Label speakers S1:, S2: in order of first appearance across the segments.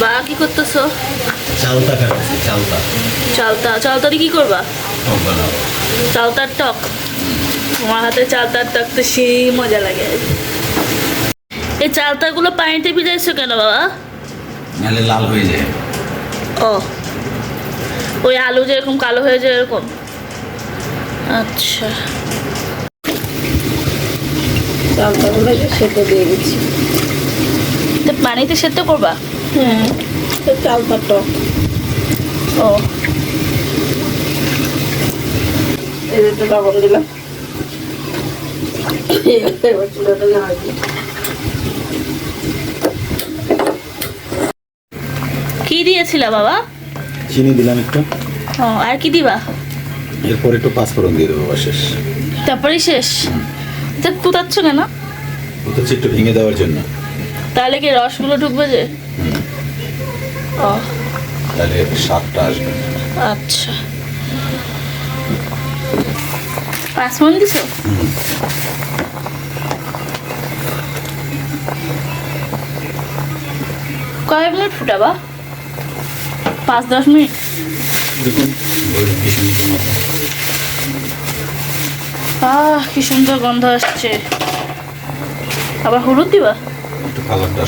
S1: বা কি করতেছো?
S2: চালতা কাটতেছি চালতা।
S1: চালতা চালতা দিয়ে কি করবা? চালতার টক? আমার হাতে চালতার টক তো সেই মজা লাগে। এই চালতাগুলো পানিতে ভিজাইছো কেন বাবা?
S2: নাহলে লাল হয়ে যায়।
S1: ও। ওই আলু যেরকম কালো হয়ে যায় এরকম আচ্ছা।
S3: চালতাগুলো সেদ্ধ দিয়ে দিচ্ছি।
S1: তো পানিতে সেদ্ধ করবা?
S3: হ্যাঁ তো চালতা টক
S1: ও।
S3: এই একটু লবণ দিলাম। এবার চুলাটা নাড়া
S1: কি দিয়েছিলা বাবা?
S2: চিনি দিলাম একটু।
S1: ও আর কি দিবা?
S2: এরপর একটু পাঁচফোড়ন দিয়ে দেবো শেষ।
S1: তারপরেই শেষ? তা কুতাচ্ছ কেন?
S2: হচ্ছে একটু ভেঙে দেওয়ার জন্য।
S1: তাহলে কি রসগুলো ঢুকবে যে?
S2: তাহলে স্বাদটা আসবে।
S1: আচ্ছা। পাঁচফোড়ন দিছো? কয় মিনিট ফুটাবা? পাঁচ দশ মিনিট? আহ কি সুন্দর গন্ধ আসছে। আবার হলুদ দিবা?
S2: একটু কালারটা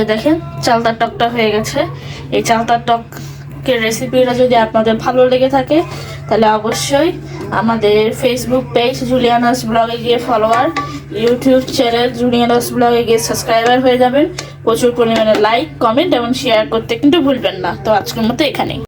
S1: যে দেখেন, চালতার টকটা হয়ে গেছে। এই চালতার টকের রেসিপিটা যদি আপনাদের ভালো লেগে থাকে, তাহলে অবশ্যই আমাদের ফেসবুক পেজ জুলিয়ানাস ব্লগে গিয়ে ফলোয়ার ইউটিউব চ্যানেল জুলিয়ানাস ব্লগে গিয়ে সাবস্ক্রাইবার হয়ে যাবেন। প্রচুর পরিমাণে লাইক কমেন্ট এবং শেয়ার করতে কিন্তু ভুলবেন না। তো আজকের মতো এখানেই।